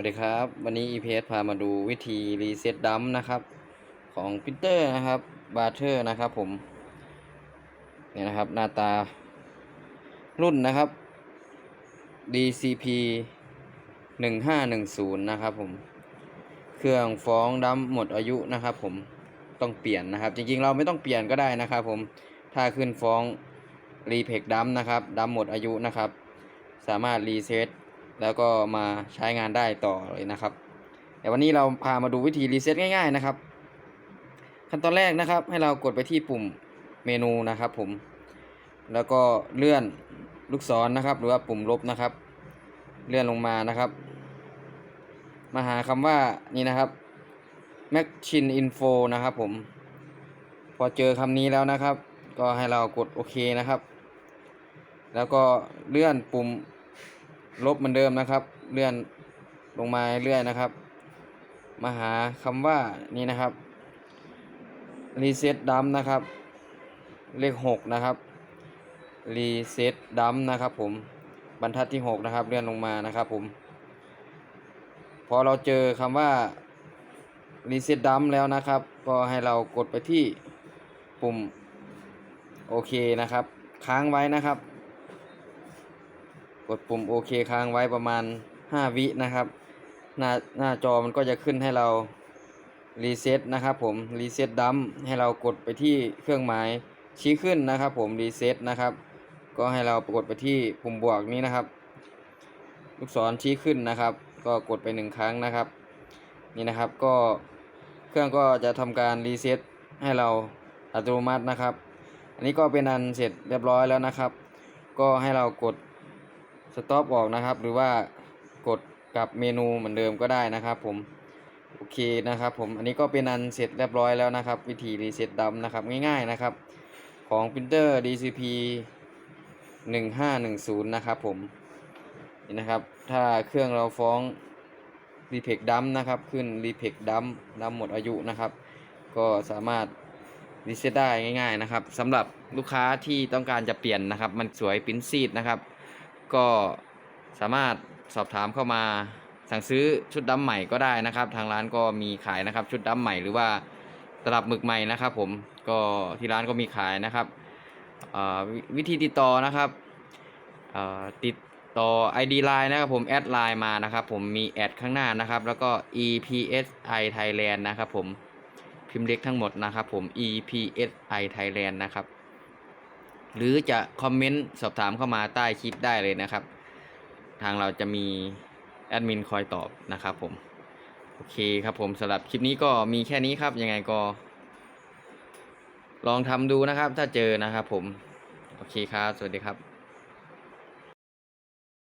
วัสดีครับ วันนี้ EPS พามาดูวิธีรีเซ็ตดัมนะครับ ของพิเตอร์นะครับบาร์เทอร์นะครับผมเนี่ยนะครับหน้าตารุ่นนะครับ DCP 1510 นะครับผม เครื่องฟ้องดัมหมดอายุนะครับผมต้องเปลี่ยนนะครับ จริงๆเราไม่ต้องเปลี่ยนก็ได้นะครับผมถ้าขึ้นฟ้องรีเพกดัมนะครับดัมหมดอายุนะครับ สามารถรีเซ็ต แล้วก็มาใช้งานได้ต่อเลยนะครับ แต่วันนี้เราพามาดูวิธีรีเซ็ตง่ายๆนะครับ ขั้นตอนแรกนะครับ ให้เรากดไปที่ปุ่มเมนูนะครับผม แล้วก็เลื่อนลูกศรนะครับ หรือว่าปุ่มลบนะครับ เลื่อนลงมานะครับ มาหาคำว่านี่นะครับ Machine Info นะครับผม พอเจอคำนี้แล้วนะครับ ก็ให้เรากดโอเคนะครับ แล้วก็เลื่อนปุ่ม ลบเหมือนเดิมนะครับ เลื่อนลงมาเรื่อยนะครับ มาหาคำว่านี่นะครับ reset dump นะครับ เลขหกนะครับ reset dump นะครับ ผมบรรทัดที่หกนะครับ เลื่อนลงมานะครับ ผม พอเราเจอคำว่า reset dump แล้วนะครับ ก็ให้เรากดไปที่ปุ่มโอเคนะครับ ค้างไว้นะครับ กดปุ่มโอเคค้างไว้ประมาณ 5 วินะครับ หน้าหน้าจอมันก็จะขึ้นให้เรารีเซ็ตนะครับผมรีเซ็ตดัมให้เรากดไปที่เครื่องหมายชี้ขึ้นนะครับ ผมรีเซ็ตนะครับ ก็ให้เรากดไปที่ปุ่มบวกนี้นะครับ ลูกศรชี้ขึ้นนะครับ ก็กดไปหนึ่งครั้งนะครับ นี่นะครับก็เครื่องก็จะทำการรีเซ็ตให้เราอัตโนมัตินะครับ อันนี้ก็เป็นอันเสร็จเรียบร้อยแล้วนะครับ ก็ให้เรากด สต็อปออกนะครับ หรือว่ากดกลับเมนูเหมือนเดิมก็ได้นะครับ ผมโอเคนะครับ ผมอันนี้ก็เป็นอันเสร็จเรียบร้อยแล้วนะครับ วิธีรีเซ็ตดัมนะครับง่ายๆนะครับ ของ printer DCP 1510 นะครับผมนี่นะครับ ถ้าเครื่องเราฟ้องรีเพกดัมนะครับขึ้นรีเพกดัมดัมหมดอายุนะครับ ก็สามารถรีเซ็ตได้ง่าย ๆนะครับสำหรับลูกค้าที่ต้องการจะเปลี่ยนนะครับ มันสวยปิ้นซีดนะครับ ก็สามารถสอบถามเข้ามาสั่งซื้อชุดดำใหม่ก็ได้นะครับ ทางร้านก็มีขายนะครับ ชุดดำใหม่หรือว่าตลับหมึกใหม่นะครับ ผมก็ที่ร้านก็มีขายนะครับวิวิธีติดต่อนะครับติดต่อ ID Line นะครับผมแอดไลน์มานะครับ ผมมีแอดข้างหน้านะครับ แล้วก็ EPSI Thailand นะครับ ผมพิมพ์เล็กทั้งหมดนะครับ ผม EPSI Thailand นะครับ หรือจะคอมเมนต์สอบถามเข้ามาใต้คลิปได้เลยนะครับ ทางเราจะมีแอดมินคอยตอบนะครับผม โอเคครับผมสำหรับคลิปนี้ก็มีแค่นี้ครับ ยังไงก็ ลองทำดูนะครับ ถ้าเจอนะครับผม โอเคครับ สวัสดีครับ